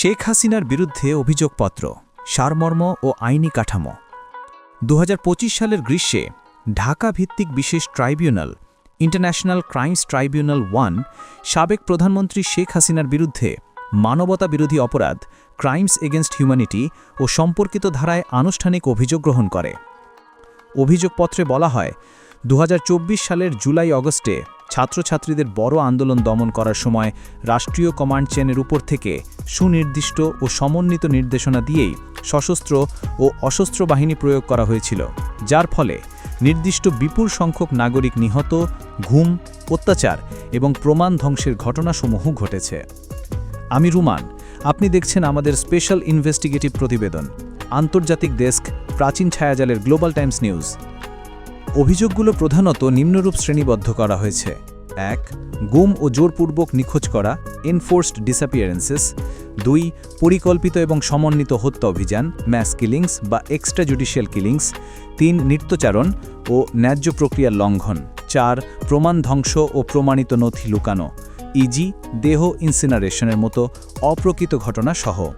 শেখ হাসিনার বিরুদ্ধে অভিযোগপত্র, সারমর্ম ও আইনি কাঠামো। দু হাজার পঁচিশ সালের গ্রীষ্মে ঢাকা ভিত্তিক বিশেষ tribunal, international crimes tribunal one, সাবেক প্রধানমন্ত্রী শেখ হাসিনার বিরুদ্ধে মানবতা বিরোধী অপরাধ, ক্রাইমস এগেনস্ট হিউম্যানিটি ও সম্পর্কিত ধারায় আনুষ্ঠানিক অভিযোগ গ্রহণ করে। অভিযোগপত্রে বলা হয় দু হাজার চব্বিশ সালের জুলাই অগস্টে ছাত্রছাত্রীদের বড় আন্দোলন দমন করার সময় রাষ্ট্রীয় কমান্ড চেনের উপর থেকে সুনির্দিষ্ট ও সমন্বিত নির্দেশনা দিয়েই সশস্ত্র ও অসস্ত্র বাহিনী প্রয়োগ করা হয়েছিল, যার ফলে নির্দিষ্ট বিপুল সংখ্যক নাগরিক নিহত, ঘুম, অত্যাচার এবং প্রমাণ ধ্বংসের ঘটনাসমূহ ঘটেছে। আমি রুমান, আপনি দেখছেন আমাদের স্পেশাল ইনভেস্টিগেটিভ প্রতিবেদন, আন্তর্জাতিক ডেস্ক, প্রাচীন ছায়াজালের গ্লোবাল টাইমস নিউজ। অভিযোগগুলো প্রধানত নিম্নরূপ শ্রেণীবদ্ধ করা হয়েছে। এক, গুম ও জোরপূর্বক নিখোঁজ করা এনফোর্সড ডিসঅ্যাপিয়ারেন্সেস দুই, পরিকল্পিত এবং সমন্বিত হত্যা অভিযান ম্যাস কিলিংস বা এক্সট্রা জুডিশিয়াল কিলিংস তিন, নিত্যচারণ ও ন্যায্য প্রক্রিয়ার লঙ্ঘন। চার, প্রমাণ ধ্বংস ও প্রমাণিত নথি লুকানো। ইজি, দেহ ইনসিনারেশনের মতো অপ্রকৃত ঘটনা সহ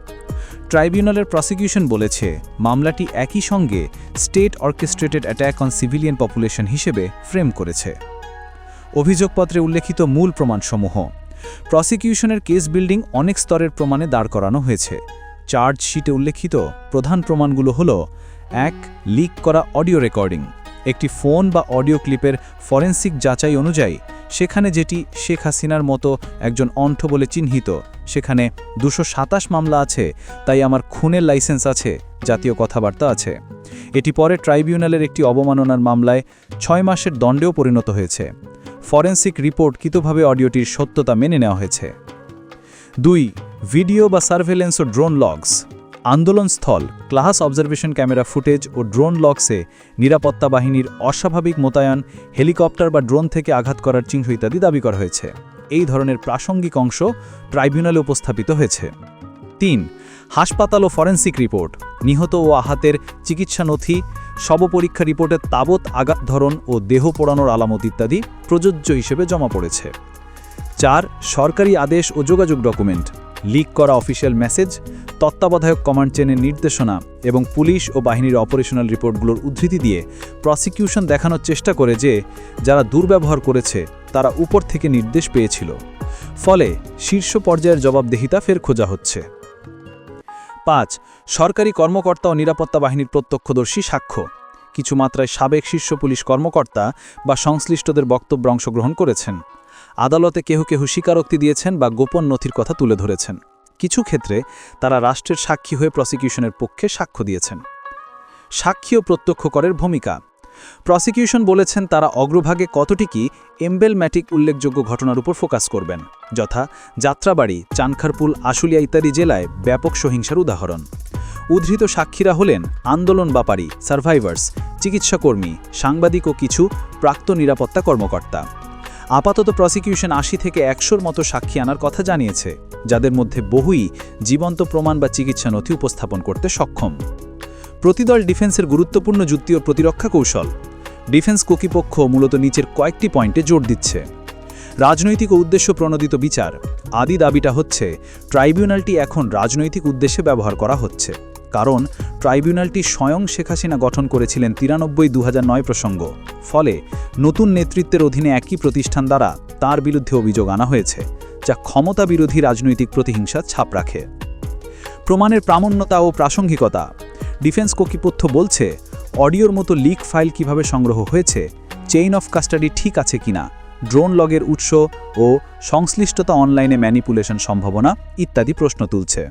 ট্রাইব্যুনালের প্রসিকিউশন বলেছে, মামলাটি একই সঙ্গে state orchestrated attack on civilian population হিসেবে ফ্রেম করেছে। অভিযোগপত্রে উল্লেখিত মূল প্রমাণসমূহ, প্রসিকিউশনের কেস বিল্ডিং অনেক স্তরের প্রমাণে দাঁড় করানো হয়েছে। চার্জশিটে উল্লেখিত প্রধান প্রমাণগুলো হল, এক, লিক করা অডিও রেকর্ডিং একটি ফোন বা অডিও ক্লিপের ফরেন্সিক যাচাই অনুযায়ী, সেখানে যেটি শেখ হাসিনার মতো একজন অন্ঠ বলে চিহ্নিত, সেখানে দুশো মামলা আছে, তাই আমার খুনের লাইসেন্স আছে, জাতীয় কথাবার্তা আছে। এটি পরে ট্রাইব্যুনালের একটি অবমাননার মামলায় ছয় মাসের দণ্ডেও পরিণত হয়েছে। ফরেন্সিক রিপোর্ট কিতভাবে অডিওটির সত্যতা মেনে নেওয়া হয়েছে? দুই, ভিডিও বা সার্ভেলেন্স ও ড্রোন লগস আন্দোলনস্থল ক্লাস অবজারভেশন ক্যামেরা ফুটেজ ও ড্রোন লক্সে নিরাপত্তা বাহিনীর অস্বাভাবিক মোতায়েন, হেলিকপ্টার বা ড্রোন থেকে আঘাত করার চিহ্ন ইত্যাদি দাবি করা হয়েছে। এই ধরনের প্রাসঙ্গিক অংশ ট্রাইব্যুনালে উপস্থাপিত হয়েছে। তিন, হাসপাতাল ও ফরেন্সিক রিপোর্ট, নিহত ও আহাতের চিকিৎসা নথি শবপরীক্ষা রিপোর্টের তাবৎ আঘাত ধরন ও দেহ পোড়ানোর আলামত ইত্যাদি প্রযোজ্য হিসেবে জমা পড়েছে। চার, সরকারি আদেশ ও যোগাযোগ ডকুমেন্ট লিক করা অফিসিয়াল মেসেজ তত্ত্বাবধায়ক কমান্ড চেনের নির্দেশনা এবং পুলিশ ও বাহিনীর অপারেশনাল রিপোর্টগুলোর উদ্ধৃতি দিয়ে প্রসিকিউশন দেখানোর চেষ্টা করে যে যারা দুর্ব্যবহার করেছে, তারা উপর থেকে নির্দেশ পেয়েছিল। ফলে শীর্ষ পর্যায়ের জবাবদেহিতা ফের খোঁজা হচ্ছে। পাঁচ, সরকারি কর্মকর্তা ও নিরাপত্তা বাহিনীর প্রত্যক্ষদর্শী সাক্ষ্য। কিছু মাত্রায় সাবেক শীর্ষ পুলিশ কর্মকর্তা বা সংশ্লিষ্টদের বক্তব্য অংশগ্রহণ করেছেন। আদালতে কেহ কেহ স্বীকারোক্তি দিয়েছেন বা গোপন নথির কথা তুলে ধরেছেন। কিছু ক্ষেত্রে তারা রাষ্ট্রের সাক্ষী হয়ে প্রসিকিউশনের পক্ষে সাক্ষ্য দিয়েছেন। সাক্ষী ও প্রত্যক্ষ করের ভূমিকা। প্রসিকিউশন বলেছেন তারা অগ্রভাগে কতটিকি এমবেলম্যাটিক উল্লেখযোগ্য ঘটনার উপর ফোকাস করবেন, যথা যাত্রাবাড়ি, চানখারপুল, আশুলিয়া ইত্যাদি জেলায় ব্যাপক সহিংসার উদাহরণ। উদ্ধৃত সাক্ষীরা হলেন আন্দোলন বাপারি সার্ভাইভার্স, চিকিৎসাকর্মী, সাংবাদিক ও কিছু প্রাক্ত নিরাপত্তা কর্মকর্তা। আপাতত প্রসিকিউশন আশি থেকে একশোর মতো সাক্ষী আনার কথা জানিয়েছে, যাদের মধ্যে বহুই জীবন্ত প্রমাণ বা চিকিৎসা নথি উপস্থাপন করতে সক্ষম। প্রতিদল ডিফেন্সের গুরুত্বপূর্ণ যুক্তি ও প্রতিরক্ষা কৌশল। ডিফেন্স কর্তৃপক্ষ মূলত নিচের কয়েকটি পয়েন্টে জোর দিচ্ছে। রাজনৈতিক উদ্দেশ্য প্রণোদিত বিচার। আদি দাবিটা হচ্ছে, ট্রাইব্যুনালটি এখন রাজনৈতিক উদ্দেশ্যে ব্যবহার করা হচ্ছে। কারণ ট্রাইব্যুনালটি স্বয়ং শেখ হাসিনা গঠন করেছিলেন তিরানব্বই দু প্রসঙ্গ। ফলে নতুন নেতৃত্বের অধীনে একই প্রতিষ্ঠান দ্বারা তার বিরুদ্ধে অভিযোগ আনা হয়েছে, যা ক্ষমতা বিরোধী রাজনৈতিক প্রতিহিংসা ছাপ রাখে। প্রমাণের প্রামাণ্যতা ও প্রাসঙ্গিকতা। ডিফেন্স কর্তৃপক্ষ বলছে, অডিওর মতো লিক ফাইল কীভাবে সংগ্রহ হয়েছে, চেইন অফ কাস্টাডি ঠিক আছে কিনা ড্রোন লগের উৎস ও সংশ্লিষ্টতা অনলাইনে ম্যানিপুলেশন সম্ভাবনা ইত্যাদি প্রশ্ন তুলছে।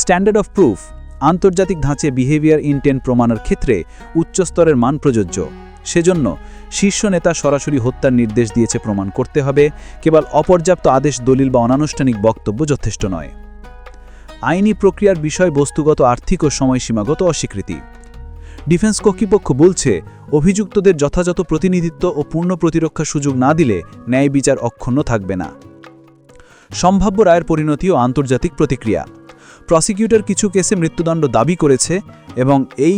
স্ট্যান্ডার্ড অফ প্রুফ আন্তর্জাতিক ধাঁচে বিহেভিয়ার ইনটেন্ট প্রমাণের ক্ষেত্রে উচ্চস্তরের মান প্রযোজ্য। সেজন্য শীর্ষ নেতা সরাসরি হত্যার নির্দেশ দিয়েছে প্রমাণ করতে হবে, কেবল অপর্যাপ্ত আদেশ, দলিল বা অনানুষ্ঠানিক বক্তব্য যথেষ্ট নয়। আইনি প্রক্রিয়ার বিষয় বস্তুগত আর্থিক ও সময়সীমাগত অস্বীকৃতি। ডিফেন্স কর্তৃপক্ষ বলছে, অভিযুক্তদের যথাযথ প্রতিনিধিত্ব ও পূর্ণ প্রতিরক্ষার সুযোগ না দিলে ন্যায় বিচার অক্ষুণ্ণ থাকবে না। সম্ভাব্য রায়ের পরিণতি ও আন্তর্জাতিক প্রতিক্রিয়া। প্রসিকিউটর কিছু কেসে মৃত্যুদণ্ড দাবি করেছে এবং এই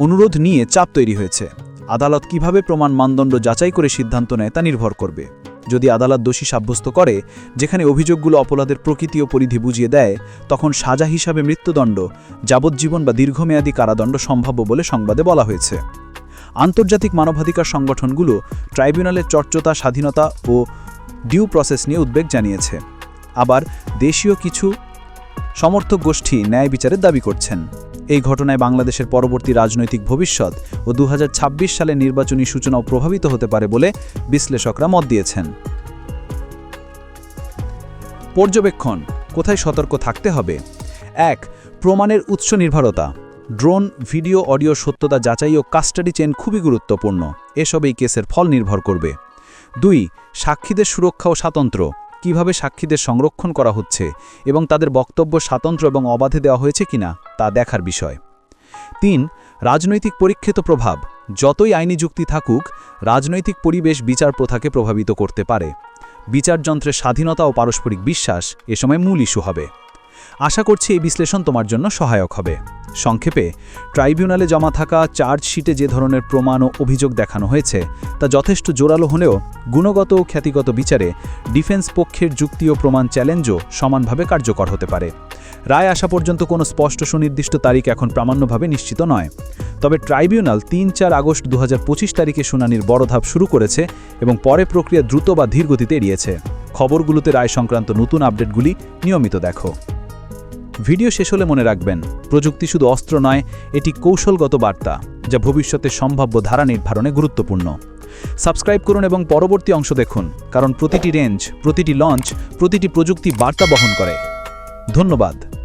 অনুরোধ নিয়ে চাপ তৈরি হয়েছে। আদালত কীভাবে প্রমাণ মানদণ্ড যাচাই করে সিদ্ধান্ত নেয় তা নির্ভর করবে। যদি আদালত দোষী সাব্যস্ত করে, যেখানে অভিযোগগুলো অপরাধের প্রকৃতি ও পরিধি বুঝিয়ে দেয়, তখন সাজা হিসাবে মৃত্যুদণ্ড, যাবজ্জীবন বা দীর্ঘমেয়াদী কারাদণ্ড সম্ভাব্য বলে সংবাদে বলা হয়েছে। আন্তর্জাতিক মানবাধিকার সংগঠনগুলো ট্রাইব্যুনালের চর্চতা, স্বাধীনতা ও ডিউ প্রসেস নিয়ে উদ্বেগ জানিয়েছে। আবার দেশীয় কিছু সমর্থক গোষ্ঠী ন্যায় বিচারের দাবি করছেন। এই ঘটনায় বাংলাদেশের পরবর্তী রাজনৈতিক ভবিষ্যৎ ও দুহাজার ছাব্বিশ সালে নির্বাচনী সূচনাও প্রভাবিত হতে পারে বলে বিশ্লেষকরা মত দিয়েছেন। পর্যবেক্ষণ, কোথায় সতর্ক থাকতে হবে? এক, প্রমাণের উৎস নির্ভরতা। ড্রোন, ভিডিও, অডিও সত্যতা যাচাই ও কাস্টাডি চেন খুবই গুরুত্বপূর্ণ। এসব এই কেসের ফল নির্ভর করবে। দুই, সাক্ষীদের সুরক্ষা ও স্বাতন্ত্র্য। কীভাবে সাক্ষীদের সংরক্ষণ করা হচ্ছে এবং তাদের বক্তব্য স্বাতন্ত্র্য এবং অবাধে দেওয়া হয়েছে কিনা তা দেখার বিষয়। তিন, রাজনৈতিক পরীক্ষিত প্রভাব। যতই আইনি যুক্তি থাকুক, রাজনৈতিক পরিবেশ বিচার প্রথাকে প্রভাবিত করতে পারে। বিচারযন্ত্রের স্বাধীনতা ও পারস্পরিক বিশ্বাস এ সময় মূল ইস্যু হবে। আশা করছি এই বিশ্লেষণ তোমার জন্য সহায়ক হবে। সংক্ষেপে, ট্রাইব্যুনালে জমা থাকা চার্জশিটে যে ধরনের প্রমাণ ও অভিযোগ দেখানো হয়েছে, তা যথেষ্ট জোরালো হলেও গুণগত ও খ্যাতিগত বিচারে ডিফেন্স পক্ষের যুক্তি ও প্রমাণ চ্যালেঞ্জও সমানভাবে কার্যকর হতে পারে। রায় আসা পর্যন্ত কোনো স্পষ্ট সুনির্দিষ্ট তারিখ এখন প্রামাণ্যভাবে নিশ্চিত নয়। তবে ট্রাইব্যুনাল তিন চার আগস্ট দু হাজার পঁচিশ তারিখে শুনানির বড় ধাপ শুরু করেছে এবং পরে প্রক্রিয়া দ্রুত বা ধীরগতিতে এড়িয়েছে। খবরগুলোতে রায় সংক্রান্ত নতুন আপডেটগুলি নিয়মিত দেখো। ভিডিও শেষ হলে মনে রাখবেন, প্রযুক্তি শুধু অস্ত্র নয়, এটি কৌশলগত বার্তা, যা ভবিষ্যতে সম্ভাব্য ধারা নির্ধারণে গুরুত্বপূর্ণ। সাবস্ক্রাইব করুন এবং পরবর্তী অংশ দেখুন, কারণ প্রতিটি রেঞ্জ, প্রতিটি লঞ্চ, প্রতিটি প্রযুক্তি বার্তা বহন করে। ধন্যবাদ।